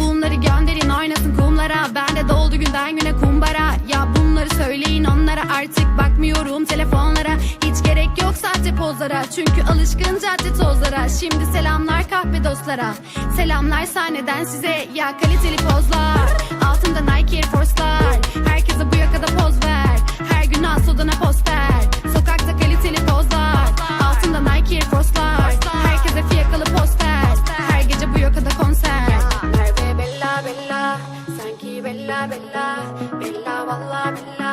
Bunları gönderin oynasın kumlara. Bende doldu günden güne kumbara. Ya bunları söyleyin onlara. Artık bakmıyorum telefonlara. Hiç gerek yok sahte pozlara. Çünkü alışkın cadde tozlara. Şimdi selamlar kahve dostlara. Selamlar sahneden size Ya kaliteli pozlar. Altında Nike Air Force'lar. Herkese bu yakada poz ver. Her gün al poster Sokakta kaliteli pozlar. Altında Nike Air Force'lar. Herkese fiyakalı poster Her gece bu yakada konser. Merve Bella Bella? Sanki Bella Bella. Bella valla Bella